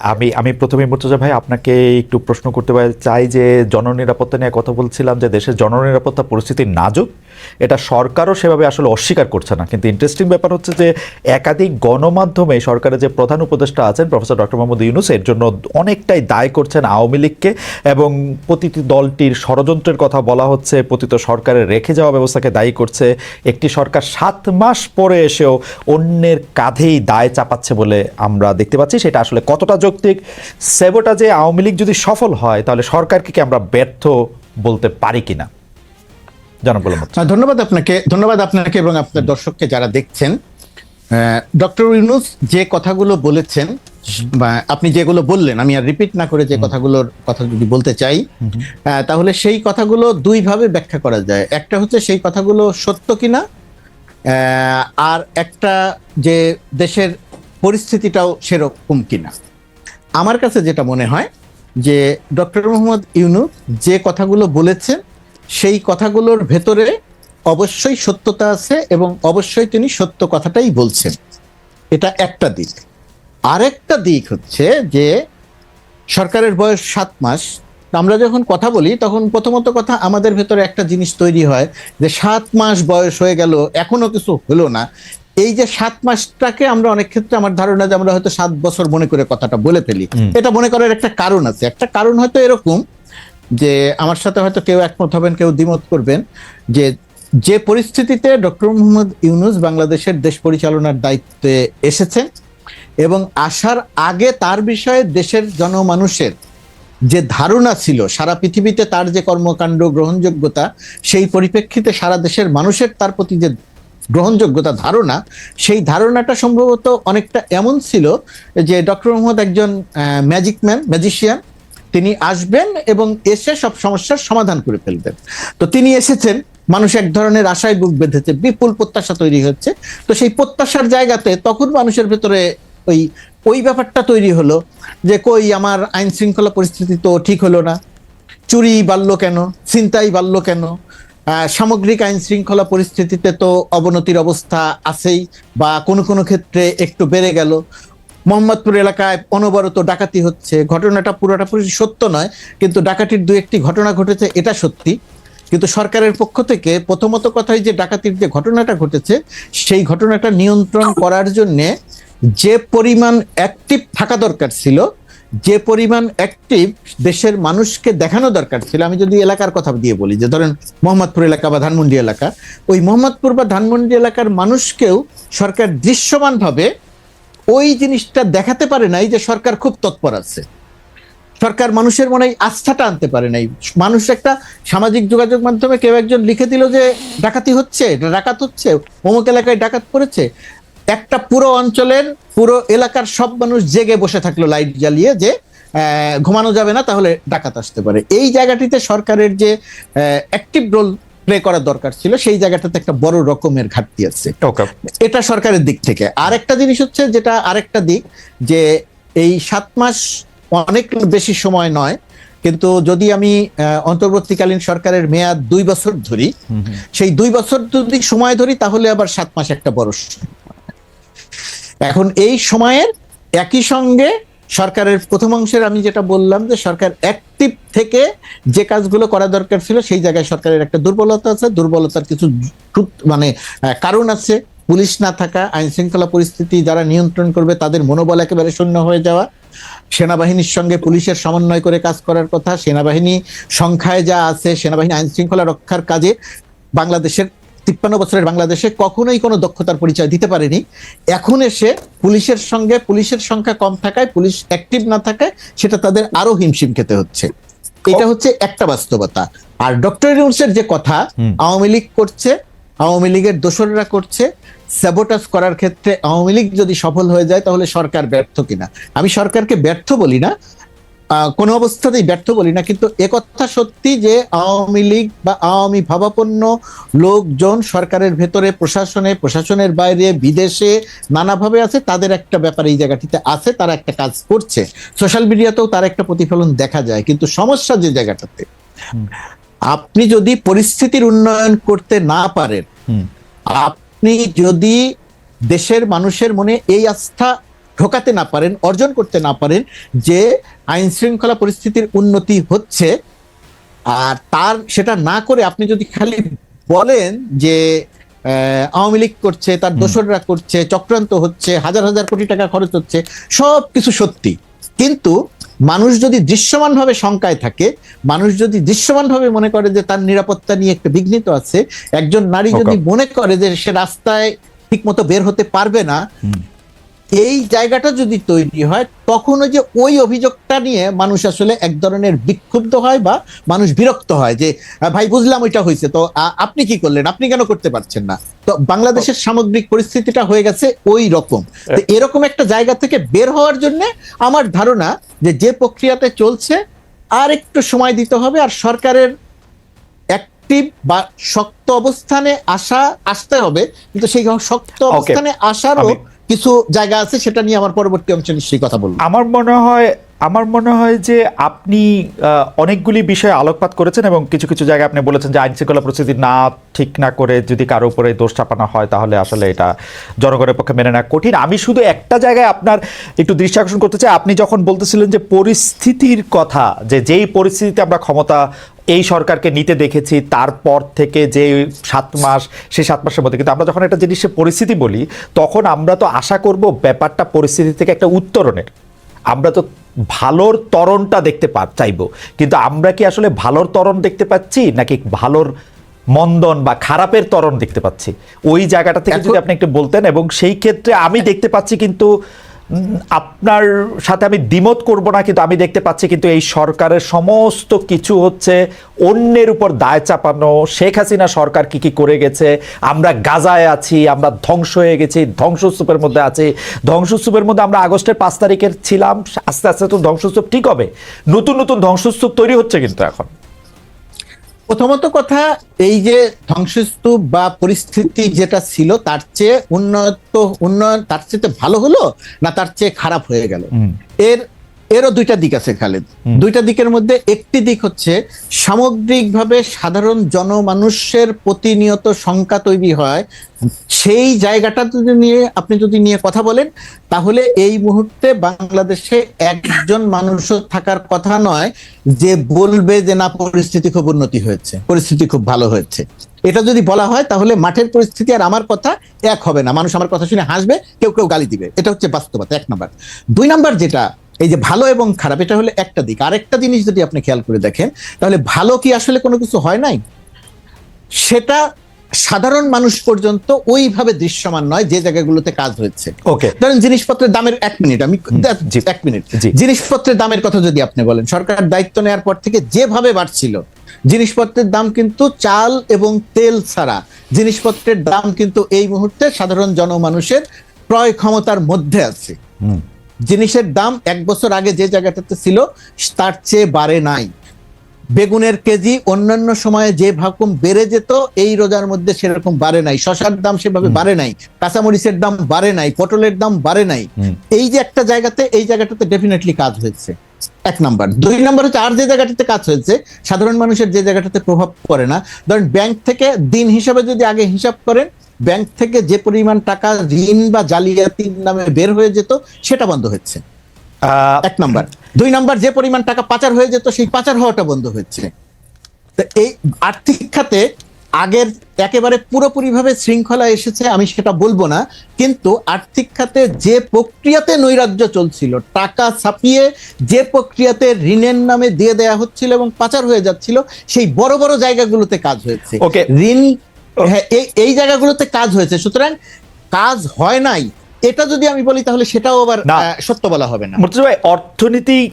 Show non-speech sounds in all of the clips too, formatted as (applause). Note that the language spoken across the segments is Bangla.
আমি আমি প্রথমে মুর্তজা ভাই, আপনাকে একটু প্রশ্ন করতে চাই যে জননিরাপত্তা নিয়ে কথা বলছিলাম, যে দেশের জননিরাপত্তা পরিস্থিতি নাজুক এটা সরকারও সেভাবে আসলে অস্বীকার করছে না। কিন্তু ইন্টারেস্টিং ব্যাপার হচ্ছে যে একাধিক গণমাধ্যমে সরকারের যে প্রধান উপদেষ্টা আছেন প্রফেসর ডক্টর মোহাম্মদ ইউনুস, এর জন্য অনেকটাই দায় করছেন আওয়ামী লীগকে এবং প্রতিটি দলটির ষড়যন্ত্রের কথা বলা হচ্ছে প্রতিত সরকারের রেখে যাওয়া ব্যবস্থাকে দায়ী করছে। একটি সরকার সাত মাস পরে এসেও অন্যের কাঁধেই দায় চাপাচ্ছে বলে আমরা দেখতে পাচ্ছি। সেটা আসলে কতটা যৌক্তিক? সেবোটা যে আওয়ামী লীগ যদি সফল হয়, তাহলে সরকারকে কি আমরা ব্যর্থ বলতে পারি কিনা? জনাব গোলাম মোর্শেদ। আহ, ধন্যবাদ আপনাকে ধন্যবাদ আপনাকে এবং আপনার দর্শককে যারা দেখছেন। ডক্টর ইউনুস যে কথাগুলো বলেছেন বা আপনি যেগুলো বললেন আমি আর রিপিট না করে যে কথাগুলোর কথা যদি বলতে চাই তাহলে সেই কথাগুলো দুই ভাবে ব্যাখ্যা করা যায়। একটা হচ্ছে সেই কথাগুলো সত্য কিনা আর একটা যে দেশের পরিস্থিতিটাও সেরকম কিনা। আমার কাছে যেটা মনে হয় যে ডক্টর মোহাম্মদ ইউনুস যে কথাগুলো বলেছেন সেই কথাগুলোর ভেতরে অবশ্যই সত্যতা আছে এবং অবশ্যই তিনি সত্য কথাটাই বলছেন। এটা একটা দিক। আরেকটা দিক হচ্ছে যে সরকারের বয়স সাত মাস। আমরা যখন কথা বলি তখন প্রথমত কথা আমাদের ভেতরে একটা জিনিস তৈরি হয় যে সাত মাস বয়স হয়ে গেল এখনও কিছু হলো না। এই যে সাত মাসটাকে আমরা অনেক ক্ষেত্রে আমার ধারণা যে আমরা হয়তো সাত বছর মনে করে কথাটা বলে ফেলি। এটা মনে করার একটা কারণ আছে। একটা কারণ হয়তো এরকম যে আমার সাথে হয়তো কেউ একমত হবেন, কেউ দ্বিমত করবেন যে যে পরিস্থিতিতে ডক্টর মোহাম্মদ ইউনুস বাংলাদেশের দেশ পরিচালনার দায়িত্বে এসেছেন এবং আসার আগে তার বিষয়ে দেশের জনমানুষের যে ধারণা ছিল, সারা পৃথিবীতে তার যে কর্মকাণ্ড গ্রহণযোগ্যতা, সেই পরিপ্রেক্ষিতে সারা দেশের মানুষের তার প্রতি যে গ্রহণযোগ্যতা ধারণা, সেই ধারণাটা সম্ভবত অনেকটা এমন ছিল যে ডক্টর মোহাম্মদ একজন ম্যাজিক ম্যান, ম্যাজিশিয়ান তিনি আসবেন এবং এসে সব সমস্যার সমাধান করে ফেলবেন। তো তিনি এসেছেন, মানুষ এক ধরনের আশায় বুক বেঁধেছে, বিপুল প্রত্যাশা তৈরি হচ্ছে। তো সেই প্রত্যাশার জায়গাতে তখন মানুষের ভেতরে ওই ওই ব্যাপারটা তৈরি হলো যে, কই, আমার আইন শৃঙ্খলা পরিস্থিতি তো ঠিক হলো না। চুরি বাড়লো কেন? ছিনতাই বাড়লো কেন? সামগ্রিক আইন শৃঙ্খলা পরিস্থিতিতে তো অবনতির অবস্থা আছেই বা কোনো কোনো ক্ষেত্রে একটু বেড়ে গেল। মোহাম্মদপুর এলাকায় অনবরত ডাকাতি হচ্ছে। ঘটনাটা পুরোটা পুরো সত্য নয়, কিন্তু ডাকাতির দু একটি ঘটনা ঘটেছে, এটা সত্যি। কিন্তু সরকারের পক্ষ থেকে প্রথমত কথাই যে ডাকাতির যে ঘটনাটা ঘটেছে, সেই ঘটনাটা নিয়ন্ত্রণ করার জন্যে যে পরিমাণ অ্যাক্টিভ থাকা দরকার ছিল, যে পরিমাণ অ্যাক্টিভ দেশের মানুষকে দেখানো দরকার ছিল, আমি যদি এলাকার কথা দিয়ে বলি, যে ধরেন মোহাম্মদপুর এলাকা বা ধানমন্ডি এলাকা, ওই মোহাম্মদপুর বা ধানমন্ডি এলাকার মানুষকেও সরকার দৃশ্যমানভাবে ওই জিনিসটা দেখাতে পারে নাই যে সরকার খুব তৎপর আছে। সরকার মানুষের মনে আস্থাটা আনতে পারে নাই। মানুষ একটা সামাজিক যোগাযোগ মাধ্যমে কেউ একজন লিখে দিল যে ডাকাতি হচ্ছে ডাকাত হচ্ছে, অমুক এলাকায় ডাকাত পড়েছে। একটা পুরো অঞ্চলের, পুরো এলাকার সব মানুষ জেগে বসে থাকল লাইট জ্বালিয়ে যে ঘুমানো যাবে না, তাহলে ডাকাত আসতে পারে। এই জায়গাটিতে সরকারের যে অ্যাক্টিভ রোল প্লে করার দরকার ছিল সেই জায়গাটাতে একটা বড় রকমের ঘাটতি আছে। এটা সরকারের দিক থেকে। আরেকটা জিনিস হচ্ছে যেটা আরেকটা দিক যে এই সাত মাস অনেক বেশি সময় নয় কিন্তু যদি আমি অন্তর্বর্তীকালীন সরকারের মেয়াদ দুই বছর ধরি। সেই দুই বছর যদি সময় ধরি তাহলে আবার সাত মাস একটা বড় এখন এই সময়ের একই সঙ্গে সরকারের প্রথম অংশের আমি যেটা বললাম যে সরকার অ্যাক্টিভ থেকে যে কাজগুলো করা দরকার ছিল, সেই জায়গায় সরকারের একটা দুর্বলতা আছে। দুর্বলতার কিছু মানে কারণ আছে। পুলিশ না থাকা আইন শৃঙ্খলা পরিস্থিতি যারা নিয়ন্ত্রণ করবে, তাদের মনোবল একেবারে শূন্য হয়ে যাওয়া। সেনাবাহিনীর সঙ্গে পুলিশের সমন্বয় করে কাজ করার কথা। সেনাবাহিনী সংখ্যায় যা আছে, সেনাবাহিনী আইন শৃঙ্খলা রক্ষার কাজে বাংলাদেশের তিপ্পান্ন বছরের বাংলাদেশে কখনোই কোনো দক্ষতার পরিচয় দিতে পারেনি। এখন এসে পুলিশের সঙ্গে পুলিশের সংখ্যা কম থাকায় পুলিশ অ্যাক্টিভ না থাকায় সেটা তাদের আরও হিমশিম খেতে হচ্ছে। এটা হচ্ছে একটা বাস্তবতা। আর ডক্টর ইউনুসের যে কথা আওয়ামী লীগ করছে আওয়ামী লীগের দোসররা করছে স্যাবোটাস করার ক্ষেত্রে আওয়ামী লীগ যদি সফল হয়ে যায় তাহলে সরকার ব্যর্থ কিনা? আমি সরকারকে ব্যর্থ বলি না কোনো অবস্থাতেই ব্যর্থ বলি না কিন্তু একথা সত্যি যে আওয়ামী লীগ বা আওয়ামী ভাবাপন্ন লোকজন সরকারের ভেতরে প্রশাসনে প্রশাসনের বাইরে বিদেশে নানাভাবে আছে তাদের একটা ব্যাপার এই জায়গাটিতে আছে তারা একটা কাজ করছে। সোশ্যাল মিডিয়াতেও তার একটা প্রতিফলন দেখা যায় কিন্তু সমস্যা যে জায়গাটাতে আপনি যদি পরিস্থিতির উন্নয়ন করতে না পারেন আপনি যদি দেশের মানুষের মনে এই আস্থা ঢোকাতে না পারেন অর্জন করতে না পারেন যে আইন শৃঙ্খলা পরিস্থিতির উন্নতি হচ্ছে আর তার সেটা না করে আপনি যদি খালি বলেন যে আওয়ামী লীগ করছে তার দোসররা করছে চক্রান্ত হচ্ছে হাজার হাজার কোটি টাকা খরচ হচ্ছে সব কিছু সত্যি। কিন্তু মানুষ যদি দৃশ্যমানভাবে শঙ্কায় থাকে মানুষ যদি দৃশ্যমানভাবে মনে করে যে তার নিরাপত্তা নিয়ে একটা বিঘ্নিত আছে একজন নারী যদি মনে করে যে সে রাস্তায় ঠিক মতো বের হতে পারবে না। এই জায়গাটা যদি তৈরি হয় তখন ওই যে ওই অভিযোগটা নিয়ে মানুষ আসলে এক ধরনের বিক্ষুব্ধ হয় বা মানুষ বিরক্ত হয় যে ভাই বুঝলাম ওইটা হয়েছে তো আপনি কি করলেন? আপনি কেন করতে পারছেন না? তো বাংলাদেশের সামগ্রিক পরিস্থিতিটা হয়ে গেছে ওই রকম। তো এরকম একটা জায়গা থেকে বের হওয়ার জন্য আমার ধারণা যে যে প্রক্রিয়াতে চলছে আর একটু সময় দিতে হবে আর সরকারের অ্যাক্টিভ বা শক্ত অবস্থানে আসা আসতে হবে। কিন্তু সেই শক্ত অবস্থানে আসারও কিছু জায়গা আছে সেটা নিয়ে আমার পরবর্তী অংশে নিশ্চয়ই কথা বলব। আমার মনে হয় আমার মনে হয় যে আপনি অনেকগুলি বিষয়ে আলোকপাত করেছেন এবং কিছু কিছু জায়গায় আপনি বলেছেন যে আইন শৃঙ্খলা পরিস্থিতি না ঠিক না করে যদি কারও উপরে দোষ চাপানো হয়, তাহলে আসলে এটা জনগণের পক্ষে মেনে নেওয়া কঠিন। আমি শুধু একটা জায়গায় আপনার একটু দৃষ্টি আকর্ষণ করতে চাই। আপনি যখন বলতেছিলেন যে পরিস্থিতির কথা, যে যেই পরিস্থিতিতে আমরা ক্ষমতা, এই সরকারকে নিতে দেখেছি, তারপর থেকে যে সাত মাস, সেই সাত মাসের মধ্যে, কিন্তু আমরা যখন একটা জিনিসের পরিস্থিতি বলি, তখন আমরা তো আশা করব ব্যাপারটা পরিস্থিতি থেকে একটা উত্তরণের। আমরা তো ভালোর তরণটা দেখতে পা চাইব। কিন্তু আমরা কি আসলে ভালোর তরণ দেখতে পাচ্ছি নাকি ভালোর মন্দন বা খারাপের তরণ দেখতে পাচ্ছি? ওই জায়গাটা থেকে যদি আপনি একটু বলতেন এবং সেই ক্ষেত্রে আমি দেখতে পাচ্ছি কিন্তু আপনার সাথে আমি দ্বিমত করব না, কিন্তু আমি দেখতে পাচ্ছি কিন্তু এই সরকারের সমস্ত কিছু হচ্ছে অন্যের উপর দায় চাপানো। শেখ হাসিনা সরকার কি কি করে গেছে? আমরা গাজায় আছি, আমরা ধ্বংস হয়ে গেছি, ধ্বংসস্তূপের মধ্যে আছি। ধ্বংসস্তূপের মধ্যে আমরা আগস্টের পাঁচ তারিখের ছিলাম, আস্তে আস্তে তো ধ্বংসস্তূপ ঠিক হবে। নতুন নতুন ধ্বংসস্তূপ তৈরি হচ্ছে কিন্তু এখন। প্রথমত কথা এই যে ধ্বংসস্তূপ বা পরিস্থিতি যেটা ছিল তার চেয়ে উন্নত উন্নয়ন তার চেয়ে ভালো হলো না তার চেয়ে খারাপ হয়ে গেল? এর এরও দুইটা দিক আছে খালেদ। দুইটা দিকের মধ্যে একটি দিক হচ্ছে সামগ্রিকভাবে সাধারণ জনমানুষের প্রতিনিয়ত শঙ্কা তৈরি হয় সেই জায়গাটা যদি নিয়ে আপনি যদি নিয়ে কথা বলেন তাহলে এই মুহূর্তে বাংলাদেশে একজন মানুষও থাকার কথা নয় যে বলবে যে না পরিস্থিতি খুব উন্নতি হয়েছে পরিস্থিতি খুব ভালো হয়েছে। এটা যদি বলা হয় তাহলে মাঠের পরিস্থিতি আর আমার কথা এক হবে না। মানুষ আমার কথা শুনে হাসবে কেউ কেউ গালি দিবে। এটা হচ্ছে বাস্তবতা এক নাম্বার। দুই নাম্বার যেটা এই যে ভালো এবং খারাপ এটা হলো একটা দিক। আরেকটা জিনিস যদি আপনি খেয়াল করে দেখেন তাহলে ভালো কি আসলে কোনো কিছু হয় নাই? সেটা সাধারণ মানুষ পর্যন্ত ওইভাবে দৃশ্যমান নয় যে জায়গাগুলোতে কাজ হয়েছে। ওকে ধরেন জিনিসপত্রের দামের এক মিনিট আমি। এক মিনিট। জিনিসপত্রের দামের কথা যদি আপনি বলেন সরকার দায়িত্ব নেওয়ার পর থেকে যেভাবে বাড়ছিল জিনিসপত্রের দাম কিন্তু চাল এবং তেল ছাড়া জিনিসপত্রের দাম কিন্তু এই মুহূর্তে সাধারণ জনমানুষের ক্রয় ক্ষমতার মধ্যে আছে। হুম। জিনিসের দাম এক বছর আগে যে জায়গাটাতে ছিল তার চেয়ে বাড়ে নাই। বেগুনের কেজি অন্যান্য সময়ে যে ভাকুম বেড়ে যেত এই রোজার মধ্যে সেরকম বাড়ে নাই। শশার দাম সেভাবে বাড়ে নাই কাঁচামরিচের দাম বাড়ে নাই পটলের দাম বাড়ে নাই। এই যে একটা জায়গাতে এই জায়গাটাতে ডেফিনেটলি কাজ হয়েছে। এক নাম্বার। দুই নাম্বার হচ্ছে আর যে জায়গাটাতে কাজ হয়েছে সাধারণ মানুষের যে জায়গাটাতে প্রভাব পড়ে না। ধরেন ব্যাংক থেকে দিন হিসাবে যদি আগে হিসাব করেন ব্যাংক থেকে যে পরিমাণ টাকা ঋণ বা জালিয়াতির নামে বের হয়ে যেত সেটা বন্ধ হচ্ছে। এক নাম্বার। দুই নাম্বার যে পরিমাণ টাকা পাচার হয়ে যেত সেই পাচার হওয়াটা বন্ধ হচ্ছে। তো এই আর্থিক খাতে আগের একেবারে পুরোপুরিভাবে শৃঙ্খলা এসেছে আমি সেটা বলব না। কিন্তু আর্থিক খাতে যে প্রক্রিয়াতে নৈরাজ্য চলছিল টাকা ছাপিয়ে যে প্রক্রিয়াতে ঋণের নামে দিয়ে দেয়া হচ্ছিল এবং পাচার হয়ে যাচ্ছিল সেই বড় বড় জায়গাগুলোতে কাজ হয়েছে। Okay. ঋণ হ্যাঁ এই এই জায়গাগুলোতে কাজ হয়েছে। সুতরাং কাজ হয় নাই। এটা যদি আমি বলি তাহলে সেটাও আবার। সত্য বলা হবে না। মুর্তজা ভাই অর্থনৈতিক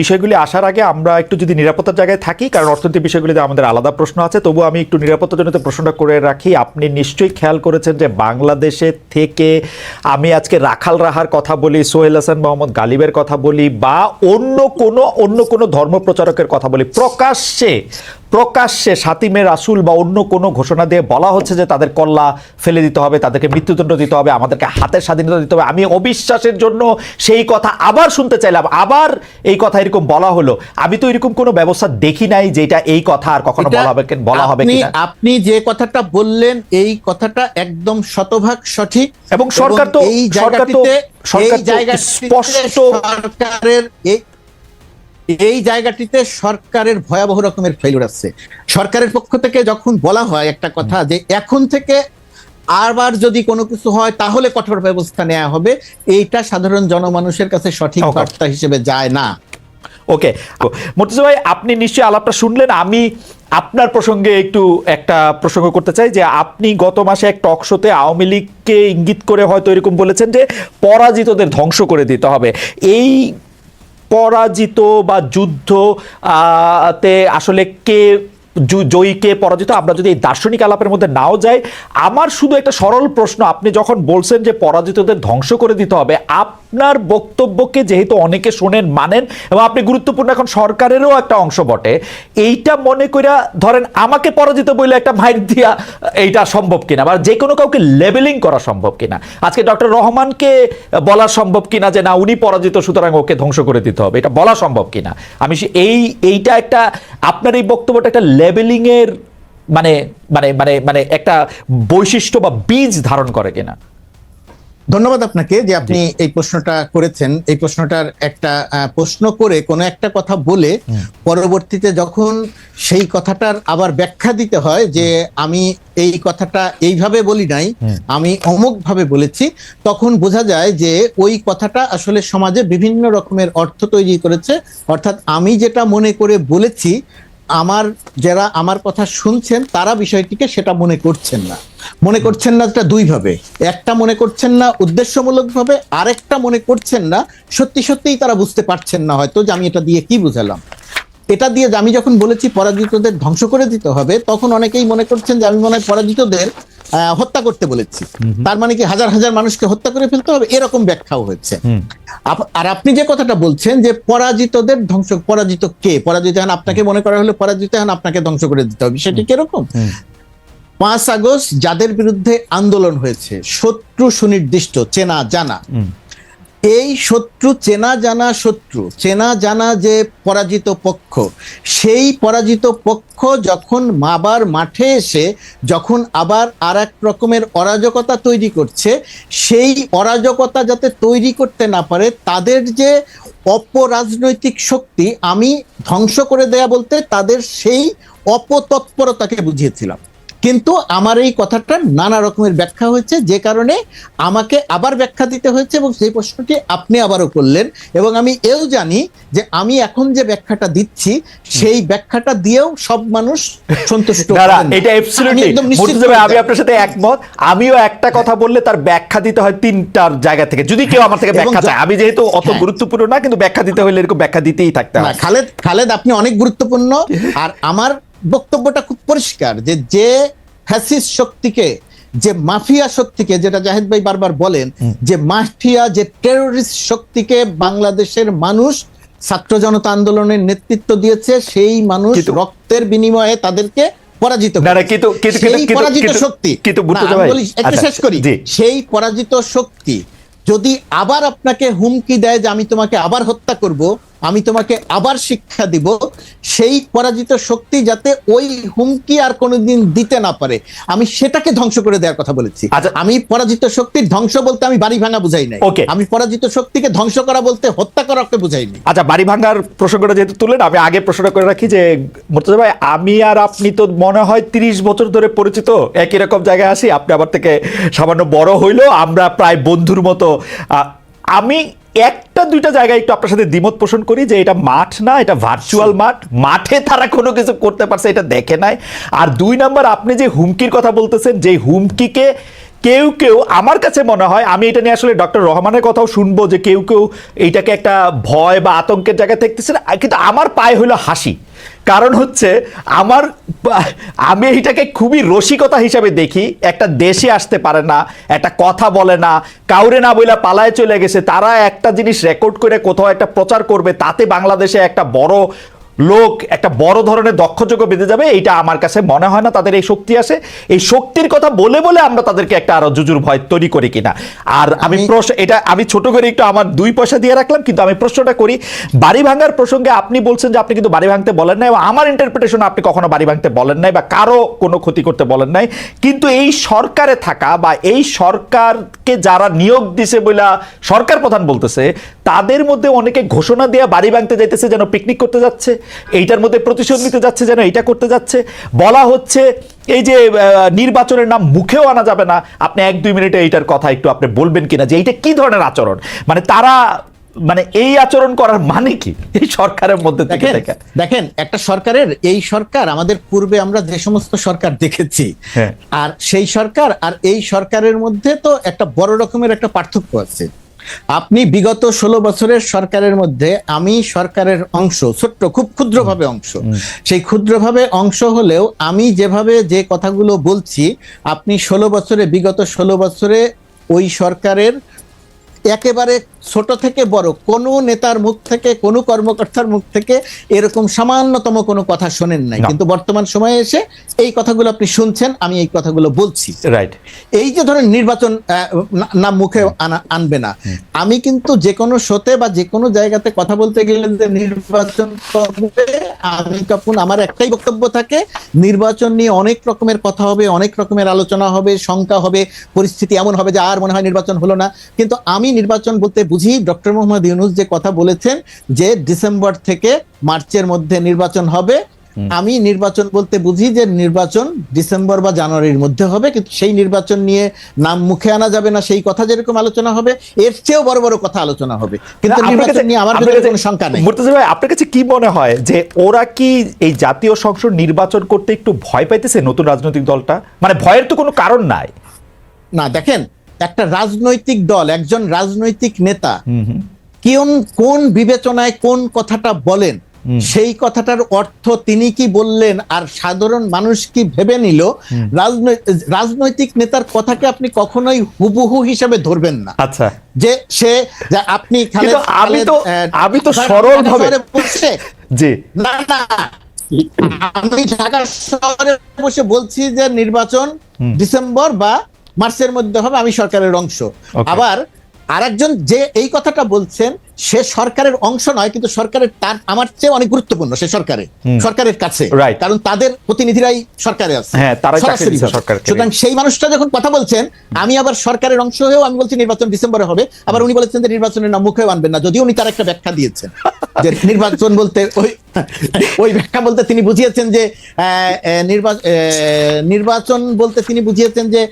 বিষয়গুলি আসার আগে আমরা একটু যদি নিরাপত্তার জায়গায় থাকি কারণ অর্থনৈতিক বিষয়গুলিতে আমাদের আলাদা প্রশ্ন আছে তবু আমি একটু নিরাপত্তাজনিত প্রশ্নটা করে রাখি। আপনি নিশ্চয়ই খেয়াল করেছেন যে বাংলাদেশের থেকে আমি আজকে রাখাল রাহার কথা বলি সোহেল হাসান মোহাম্মদ গালিবের কথা বলি বা অন্য কোনো অন্য কোনো ধর্ম প্রচারকের কথা বলি। প্রকাশ্যে প্রকাশ্যে সাতিমে রাসুল বা অন্য কোনো ঘোষণা দিয়ে বলা হচ্ছে যে তাদের কল্লা ফেলে দিতে হবে তাদেরকে মৃত্যুদণ্ড দিতে হবে আমাদেরকে হাতের স্বাধীনতা দিতে হবে। আমি অবিশ্বাসের জন্য সেই কথা আবার শুনতে চাইলাম। আবার এই কথা এরকম বলা হলো। আমি তো এরকম কোনো ব্যবস্থা দেখি নাই যেটা এই কথা আর কখনো বলা হবে বলা হবে আপনি আপনি যে কথাটা বললেন এই কথাটা একদম শতভাগ সঠিক এবং সরকার তো- এই জায়গাটিতে সরকার স্পষ্ট- সরকারের এই জায়গাটিতে সরকারের ভয়াবহ রকমের ফেলিউর আছে সরকারের পক্ষ থেকে যখন বলা হয় একটা কথা যে এখন থেকে আবার যদি কোনো কিছু হয় তাহলে কঠোর ব্যবস্থা নেওয়া হবে। এইটা সাধারণ জনমানুষের কাছে সঠিক. বার্তা হিসেবে যায় না। ওকে মর্তুজা ভাই আপনি নিশ্চয়ই আলাপটা শুনলেন। আমি আপনার প্রসঙ্গে একটু একটা প্রসঙ্গ করতে চাই যে আপনি গত মাসে এক টক শোতে আওয়ামী লীগকে ইঙ্গিত করে হয়তো এরকম বলেছেন যে পরাজিতদের ধ্বংস করে দিতে হবে। এই পরাজিত বা যুদ্ধ তে আসলে কে জয়ীকে পরাজিত, আমরা যদি এই দার্শনিক আলাপের মধ্যে নাও যাই, আমার শুধু একটা সরল প্রশ্ন, আপনি যখন বলছেন যে পরাজিতদের ধ্বংস করে দিতে হবে আপনার বক্তব্যকে যেহেতু অনেকে শোনেন, মানেন এবং আপনি গুরুত্বপূর্ণ এখন সরকারেরও একটা অংশ বটে, এইটা মনে কইরা ধরেন আমাকে পরাজিত বলে একটা মাইর দিয়া এইটা সম্ভব কিনা বা যে কোনো কাউকে লেবেলিং করা সম্ভব কিনা। আজকে ডক্টর রহমানকে বলা সম্ভব কিনা যে না, উনি পরাজিত, সুতরাং ওকে ধ্বংস করে দিতে হবে, এটা বলা সম্ভব কিনা? আমি এই, এইটা একটা, আপনার এই বক্তব্যটা একটা লেবেলিং এর মানে মানে মানে মানে একটা বৈশিষ্ট্য বা বীজ ধারণ করে কিনা? ধন্যবাদ আপনাকে যে আপনি এই প্রশ্নটা করেছেন। এই প্রশ্নটার একটা প্রশ্ন করে কোনো একটা কথা বলে পরবর্তীতে যখন সেই কথাটার আবার ব্যাখ্যা দিতে হয় যে আমি এই কথাটা এইভাবে বলি নাই আমি অমুক ভাবে বলেছি তখন বোঝা যায় যে ওই কথাটা আসলে সমাজে বিভিন্ন রকমের অর্থ তৈরি করেছে। অর্থাৎ আমি যেটা মনে করে বলেছি আমার যারা আমার কথা শুনছেন, তারা বিষয়টিকে সেটা মনে করছেন না। মনে করছেন না এটা দুই ভাবে একটা মনে করছেন না উদ্দেশ্যমূলক ভাবে আরেকটা মনে করছেন না, সত্যি সত্যিই তারা বুঝতে পারছেন না হয়তো যে আমি এটা দিয়ে কি বুঝালাম। এটা দিয়ে আমি যখন বলেছি পরাজিতদের ধ্বংস করে দিতে হবে, তখন অনেকেই মনে করছেন যে আমি মনে হয় পরাজিতদের হত্যা করতে বলেছি। তার মানে কি হাজার হাজার মানুষকে হত্যা করে ফেলতে হবে? এরকম ব্যাখ্যাও হয়েছে। আর আপনি যে কথাটা বলছেন যে পরাজিতদের ধ্বংস পরাজিত কে? পরাজিত হন আপনাকে মনে করা হলে পরাজিত হন আপনাকে ধ্বংস করে দিতে হবে। সেটি কীরকম? পাঁচ আগস্ট যাদের বিরুদ্ধে আন্দোলন হয়েছে শত্রু সুনির্দিষ্ট চেনা জানা। এই শত্রু চেনা জানা শত্রু, চেনা জানা যে পরাজিত পক্ষ, সেই পরাজিত পক্ষ যখন আবার মাঠে এসে, যখন আবার আর এক রকমের অরাজকতা তৈরি করছে, সেই অরাজকতা যাতে তৈরি করতে না পারে, তাদের যে অপরাজনৈতিক শক্তি আমি ধ্বংস করে দেয়া বলতে তাদের সেই অপতৎপরতাকে বুঝিয়েছিলাম। কিন্তু আমার এই কথাটা নানা রকমের ব্যাখ্যা হয়েছে যে কারণে আমাকে আবার ব্যাখ্যা দিতে হয়েছে এবং সেই প্রশ্নটি আপনি আবারও করলেন এবং আমি এও জানি যে আমি এখন যে ব্যাখ্যাটা দিচ্ছি সেই ব্যাখ্যাটা দিয়েও সব মানুষ সন্তুষ্ট। এটা আমি। আপনার সাথে একমত আমিও একটা কথা বললে তার ব্যাখ্যা দিতে হয় তিনটার জায়গা থেকে যদি কেউ আমার থেকে ব্যাখ্যা চায় আমি যেহেতু অত হ্যাঁ। গুরুত্বপূর্ণ না কিন্তু ব্যাখ্যা দিতে হলে এরকম ব্যাখ্যা দিতেই থাকতে হয় খালেদ খালেদ আপনি অনেক গুরুত্বপূর্ণ (laughs) আর আমার বক্তব্যটা খুব পরিষ্কার যে যে ফ্যাসিস্ট শক্তিকে যে মাফিয়া শক্তিকে যেটা জাহেদ ভাই বারবার বলেন যে মাফিয়া যে টেরোরিস্ট শক্তিকে বাংলাদেশের মানুষ ছাত্র জনতা আন্দোলনের নেতৃত্ব দিয়েছে সেই মানুষ রক্তের বিনিময়ে তাদেরকে পরাজিত সেই শক্তি। আচ্ছা, শেষ করি। সেই পরাজিত শক্তি যদি আবার আপনাকে হুমকি দেয় যে আমি তোমাকে আবার হত্যা করব আমি তোমাকে আবার শিক্ষা দিব। সেই পরাজিত শক্তি যাতে ওই হুমকি আর কোনোদিন দিতে না পারে। আমি সেটাকে ধ্বংস করে দেওয়ার কথা বলেছি। আচ্ছা। আমি পরাজিত শক্তির ধ্বংস বলতে আমি বাড়ি ভাঙা বুঝাই নাই। Okay. আমি পরাজিত শক্তিকে ধ্বংস করা বলতে হত্যা করাকে বুঝাই নাই। আচ্ছা বাড়ি ভাঙার প্রসঙ্গটা যেহেতু তুললেন আমি আগে প্রশ্নটা করে রাখি যে মুর্তজা ভাই আমি আর আপনি তো মনে হয় তিরিশ বছর ধরে পরিচিত একই রকম জায়গায় আসি আপনি আমার থেকে সামান্য বড় হইলেও আমরা প্রায় বন্ধুর মতো। আমি একটা দুইটা জায়গায় একটু আপনার সাথে দ্বিমত পোষণ করি যে এটা মাঠ না এটা ভার্চুয়াল মাঠ। মাঠে তারা কোনো কিছু করতে পারছে এটা দেখে নাই। আর দুই নাম্বার আপনি যে হুমকির কথা বলতেছেন যে হুমকিকে কেউ কেউ আমার কাছে মনে হয় আমি এটা নিয়ে আসলে ডক্টর রহমানের কথাও শুনব যে কেউ কেউ এইটাকে একটা ভয় বা আতঙ্কের জায়গায় দেখতেছে না, কিন্তু আমার পায়ে হলো হাসি। কারণ হচ্ছে আমার আমি এটাকে খুবই রসিকতা হিসাবে দেখি। একটা দেশে আসতে পারে না একটা কথা বলে না কাউরে না বইলা পালায় চলে গেছে তারা একটা জিনিস রেকর্ড করে কোথাও একটা প্রচার করবে তাতে বাংলাদেশে একটা বড় লোক একটা বড় ধরনের দক্ষযোগ্য বেঁধে যাবে এইটা আমার কাছে মনে হয় না তাদের এই শক্তি আসে। এই শক্তির কথা বলে বলে আমরা তাদেরকে একটা আরও জুজুর ভয় তৈরি করি কিনা। আর আমি প্রশ্ন এটা আমি ছোট করে একটু আমার দুই পয়সা দিয়ে রাখলাম কিন্তু আমি প্রশ্নটা করি বাড়ি ভাঙার প্রসঙ্গে আপনি বলছেন যে আপনি কিন্তু বাড়ি ভাঙতে বলেন নাই এবং আমার ইন্টারপ্রিটেশন আপনি কখনো বাড়ি ভাঙতে বলেন নাই বা কারও কোনো ক্ষতি করতে বলেন নাই কিন্তু এই সরকারে থাকা বা এই সরকারকে যারা নিয়োগ দিছে বলে সরকার প্রধান বলতেছে তাদের মধ্যে অনেকে ঘোষণা দেওয়া বাড়ি ভাঙতে যাইতেছে যেন পিকনিক করতে যাচ্ছে। এইটার মধ্যে প্রতিশোধ নিতে যাচ্ছে যেন এইটা করতে যাচ্ছে। বলা হচ্ছে এই যে নির্বাচনের নাম মুখেও আনা যাবে না। আপনি এক দুই মিনিটে এইটার কথা একটু আপনি বলবেন কিনা যে এইটা কি ধরনের আচরণ? মানে তারা মানে এই আচরণ করার মানে কি? এই সরকারের মধ্যে থেকে দেখেন। দেখেন একটা সরকারের এই সরকার আমাদের পূর্বে আমরা যে সমস্ত সরকার দেখেছি হ্যাঁ। আর সেই সরকার আর এই সরকারের মধ্যে তো একটা বড় রকমের একটা পার্থক্য আছে। আপনি বিগত ষোলো বছরের সরকারের মধ্যে আমি সরকারের অংশ ছোট্ট খুব ক্ষুদ্রভাবে অংশ। সেই ক্ষুদ্রভাবে অংশ হলেও আমি যেভাবে যে কথাগুলো বলছি আপনি ষোলো বছরে বিগত ষোলো বছরে ওই সরকারের একেবারে ছোট থেকে বড় কোনো নেতার মুখ থেকে কোনো কর্মকর্তার মুখ থেকে এরকম সামান্যতম কোনো কথা শোনেন নাই। কিন্তু বর্তমান সময়ে এসে এই কথাগুলো আপনি শুনছেন আমি এই কথাগুলো বলছি। রাইট এই যে ধরেন নির্বাচন না- মুখে আনা- আনবে না। আমি কিন্তু যে কোনো শোতে বা যে কোনো জায়গাতে কথা বলতে গেলে যে নির্বাচন করবে আমি তখন আমার একটাই বক্তব্য থাকে নির্বাচন নিয়ে অনেক রকমের কথা হবে অনেক রকমের আলোচনা হবে শঙ্কা হবে পরিস্থিতি এমন হবে যে আর মনে হয় নির্বাচন হলো না। কিন্তু আমি নির্বাচন বলতে বুঝি ডক্টর মোহাম্মদ ইউনুস যে কথা বলেছেন যে ডিসেম্বর থেকে মার্চের মধ্যে নির্বাচন হবে। আমি নির্বাচন বলতে বুঝি যে নির্বাচন ডিসেম্বর বা জানুয়ারির মধ্যে হবে কিন্তু সেই নির্বাচন নিয়ে নাম মুখে আনা যাবে না সেই কথা যেরকম আলোচনা হবে এর চেয়েও বড় বড় কথা আলোচনা হবে। কিন্তু নির্বাচন নিয়ে আমার কোনো শঙ্কা নেই। মুর্তজা ভাই আপনার কাছে কি মনে হয় যে ওরা কি এই জাতীয় সংসদ নির্বাচন করতে একটু ভয় পাইতেছে নতুন রাজনৈতিক দলটা? মানে ভয়ের তো কোনো কারণ নাই। না দেখেন একটা রাজনৈতিক দল একজন রাজনৈতিক নেতা কোন কোন বিবেচনায় কোন কথাটা বলেন সেই কথাটার অর্থ তিনি কি বললেন আর সাধারণ মানুষ কি ভেবে নিল রাজনৈ- রাজনৈতিক নেতার কথাকে আপনি কখনোই হুবহু হিসেবে ধরবেন না। আচ্ছা। যে সে যে আপনি আমি তো- আমি তো সরলভাবে- শহরে বসে জি। না না। আমি ঢাকা শহরে বসে বলছি যে নির্বাচন ডিসেম্বর বা মার্চের মধ্যে হবে আমি সরকারের অংশ। আবার আরেকজন যে এই কথাটা বলছেন সে সরকারের অংশ নয় কিন্তু সরকারের তার আমার চেয়ে অনেক গুরুত্বপূর্ণ সে সরকারে সরকারের কাছে। কারণ তাদের প্রতিনিধিরাই সরকারে আছে হ্যাঁ। সুতরাং সেই মানুষটা যখন কথা বলছেন আমি আবার সরকারের অংশ হয়েও আমি বলছি নির্বাচন ডিসেম্বরে হবে আবার উনি বলেছেন যে নির্বাচনের নাম মুখেও আনবেন না যদিও উনি তার একটা ব্যাখ্যা দিয়েছেন। (laughs) যে নির্বাচন বলতে ওই ওই ব্যাখ্যা বলতে তিনি বুঝিয়েছেন যে নির্বাচন বলতে তিনি বুঝিয়েছেন যে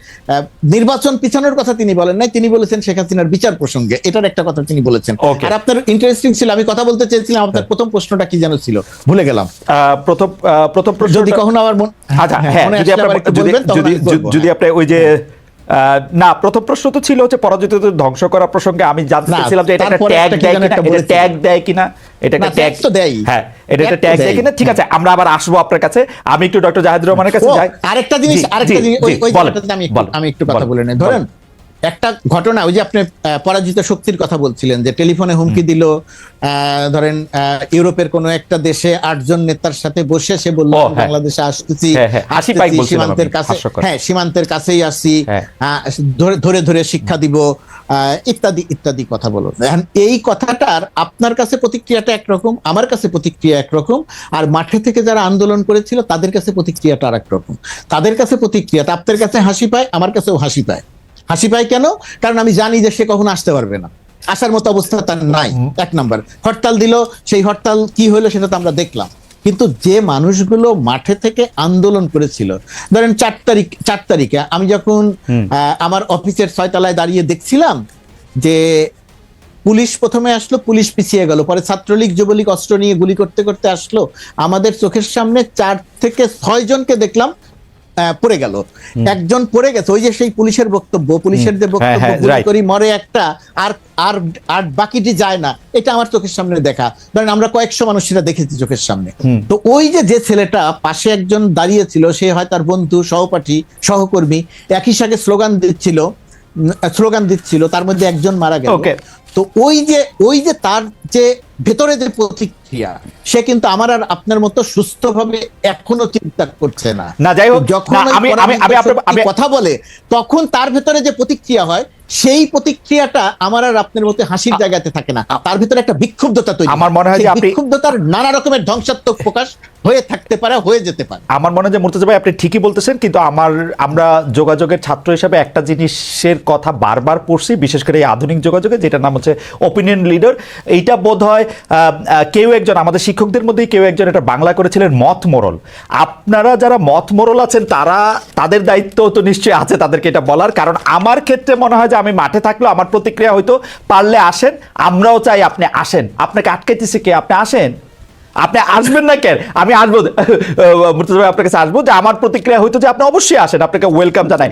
নির্বাচন পিছানোর কথা তিনি বলেন নাই। তিনি বলেছেন শেখ হাসিনার বিচার প্রসঙ্গে। এটার একটা কথা তিনি বলেছেন। আর আপনার ইন্টারেস্টিং ছিল আমি কথা বলতে চেয়েছিলাম আপনার প্রথম প্রশ্নটা কি যেন ছিল? ভুলে গেলাম। আহ, প্রথম প্রথম যদি কখনো মন- আচ্ছা হ্যাঁ যদি আপনি যদি যদি হ্যাঁ। আপনি ওই যে না প্রথম প্রশ্ন তো ছিল হচ্ছে পরাজিতদের ধ্বংস করার প্রসঙ্গে আমি জানতে চাইছিলাম যে এটা একটা ট্যাগ দেয় কিনা এটা ট্যাগ দেয় কিনা এটা একটা ট্যাগ তো দেয় হ্যাঁ এটা একটা ট্যাগ দেয় কিনা? ঠিক আছে আমরা আবার আসব আপনার কাছে। আমি একটু ডক্টর জাহিদুর রহমানের কাছে যাই। আরেকটা জিনিস আরেকটা জিনিস ওই আমি একটু কথা বলে নেই। ধরেন একটা ঘটনা ওই যে আপনি পরাজিত শক্তির কথা বলছিলেন যে টেলিফোনে হুমকি দিল আহ, ধরেন ইউরোপের কোন একটা দেশে আটজন নেতার সাথে বসে সে বলল হ্যাঁ। বাংলাদেশে আসতেছি হ্যাঁ, হ্যাঁ, সীমান্তের কাছে হ্যাঁ সীমান্তের কাছেই আসি ধরে ধরে শিক্ষা দিব আহ, ইত্যাদি ইত্যাদি কথা বলো এখন এই কথাটার আপনার কাছে প্রতিক্রিয়াটা একরকম আমার কাছে প্রতিক্রিয়া একরকম আর মাঠে থেকে যারা আন্দোলন করেছিল তাদের কাছে প্রতিক্রিয়াটা আর একরকম তাদের কাছে প্রতিক্রিয়াটা আপনার কাছে হাসি পায় আমার কাছেও হাসি পায়। হাসি পায় কেন? কারণ আমি জানি যে সে কখনো আসতে পারবে না। আসার মতো অবস্থা তার নাই এক নাম্বার। হরতাল দিল সেই হরতাল কি হলো সেটা তো আমরা দেখলাম। কিন্তু যে মানুষগুলো মাঠে থেকে আন্দোলন করেছিল ধরেন চার তারিখ চার তারিখে আমি যখন আহ, আমার অফিসের ছয়তলায় দাঁড়িয়ে দেখছিলাম যে পুলিশ প্রথমে আসলো পুলিশ পিছিয়ে গেল পরে ছাত্রলীগ যুবলীগ অস্ত্র নিয়ে গুলি করতে করতে আসলো আমাদের চোখের সামনে চার থেকে ছয় জনকে দেখলাম পড়ে গেল। একজন পড়ে গেছে ওই যে সেই পুলিশের বক্তব্য পুলিশের যে বক্তব্য হ্যাঁ, গুলি করি মরে একটা আর আর আর বাকিটি যায় না এটা আমার চোখের সামনে দেখা। ধরেন আমরা কয়েকশো মানুষ সেটা দেখেছি চোখের সামনে। তো ওই যে যে ছেলেটা পাশে একজন দাঁড়িয়েছিল সে হয় তার বন্ধু সহপাঠী সহকর্মী একই সাথে স্লোগান দিচ্ছিল স্লোগান দিচ্ছিল তার মধ্যে একজন মারা গেল। তো ওই যে ওই যে তার যে ভেতরে যে প্রতিক্রিয়া সে কিন্তু আমার আর আপনার মতো সুস্থভাবে এখনও চিন্তা করছে না। না, যাই হোক, যখন আমি- আমি- আমি কথা বলে তখন তার ভেতরে যে প্রতিক্রিয়া হয় সেই প্রতিক্রিয়াটা আমার আর আপনার মতো হাসির জায়গাতে থাকে না। তার ভিতরে একটা বিক্ষুব্ধতা তৈরি আমার মনে হয় যে আপনি- বিক্ষুব্ধতার নানা রকমের ধ্বংসাত্মক প্রকাশ হয়ে থাকতে পারে, হয়ে যেতে পারে। আমার মনে হয় যে মুর্তজা ভাই আপনি ঠিকই বলতেছেন, কিন্তু আমার, আমরা যোগাযোগের ছাত্র হিসাবে একটা জিনিসের কথা বারবার পড়ছি, বিশেষ করে এই আধুনিক যোগাযোগে, যেটার নাম হচ্ছে ওপিনিয়ন লিডার এইটা বোধ হয় কেউ একজন, আমাদের শিক্ষকদের মধ্যেই কেউ একজন এটা বাংলা করেছিলেন মত মোরল। আপনারা যারা মত মোরল আছেন, তারা, তাদের দায়িত্ব তো নিশ্চয়ই আছে তাদেরকে এটা বলার, কারণ আমার ক্ষেত্রে মনে হয় যে আমি মাঠে থাকলেও আমার প্রতিক্রিয়া হয়তো পারলে আসেন, আমরাও চাই আপনি আসেন। আপনাকে আটকাইতেছে কে? আপনি আসেন? আপনি আসবেন না কেন? আমি আসব মুর্তজা ভাই আপনার কাছে আসব যে আমার প্রতিক্রিয়া হয়তো যে আপনি অবশ্যই আসেন, আপনাকে ওয়েলকাম জানাই।